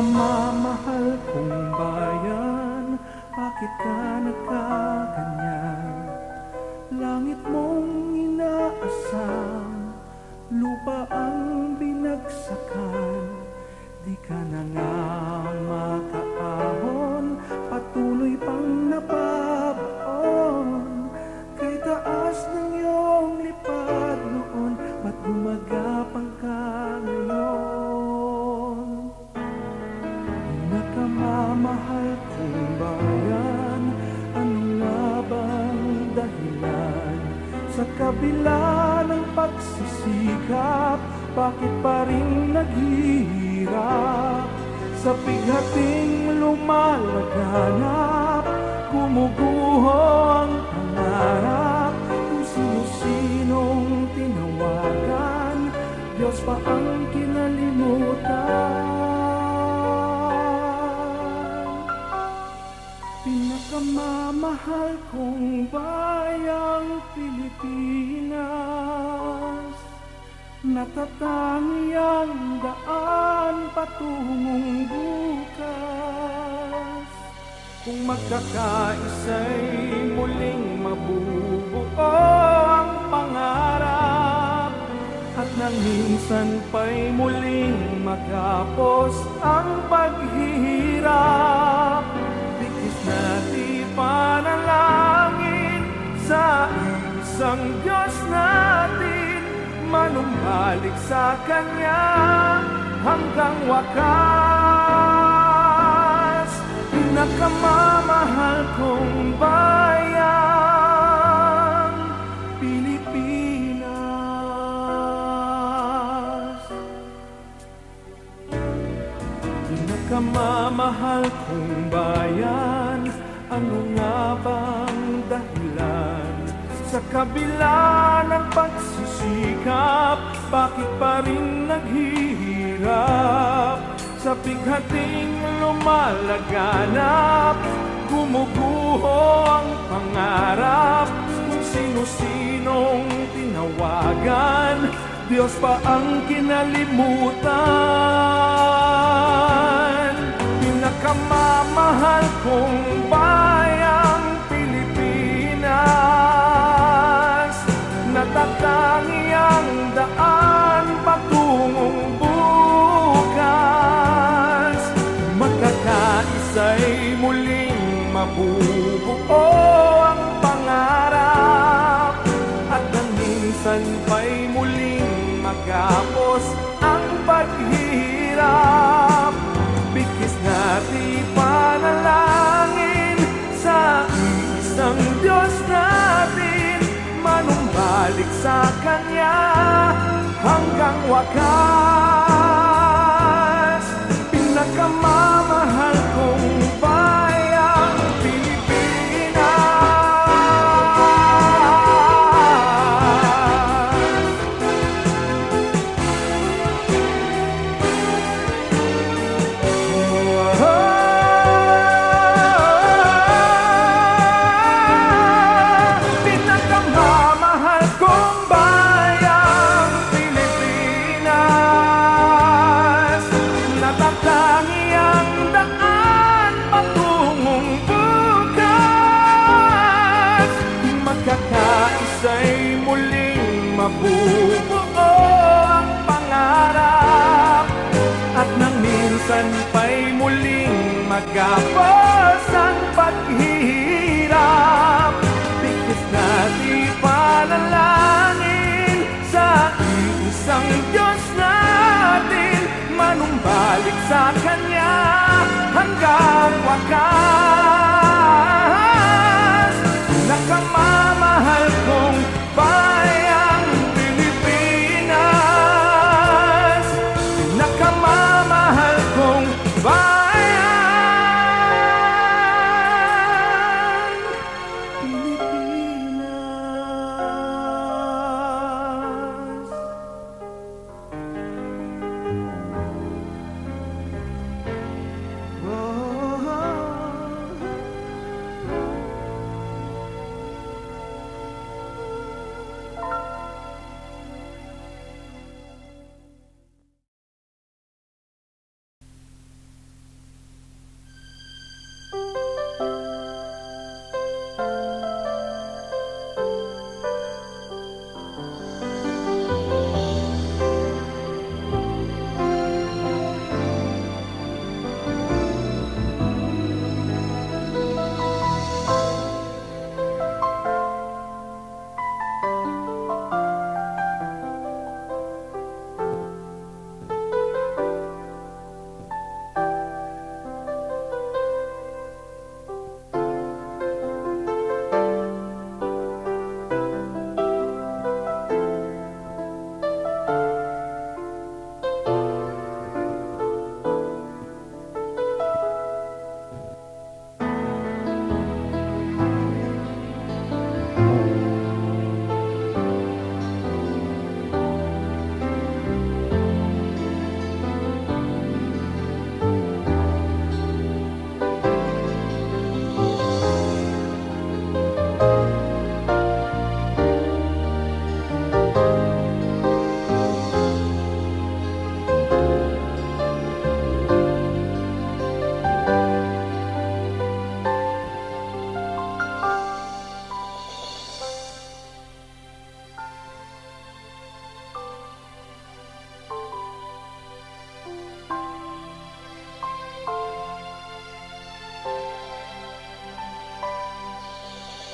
Pinakamamahal pagsisikap Bakit pa rin naghihirap? Sa bighating lumalaganap Gumuguho ang pangarap. Kung sino-sinong tinawagan Diyos pa ang kinalimutan. Pinakamamahal kong bayang Pilipinas Natatangi ang daan patungong bukas. Kung magkakaisa'y muling mabubuo ang pangarap At nang minsan pa'y muling magkapos ang paghihirap Bigis natin panalangin sa isang Diyos natin Manumbalik sa Kanya hanggang wakas Pinakamamahal kong bayan Pilipinas Pinakamamahal kong bayan Ano nga dahilan? Sa kabila ng pagsisikap Bakit pa rin naghihirap? Sa bighating lumalaganap Gumuguho ang pangarap Kung sino-sinong tinawagan Diyos pa ang kinalimutan Pinakamamahal kong bayang Natatangi ang daan patungong bukas. Magkakaisa'y muling mabubuo wakas minsan pa'y muling magapos ang paghihirap. Bigis natin panalangin sa isang Diyos natin. Manumbalik sa Kanya hanggang wakas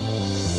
Oh.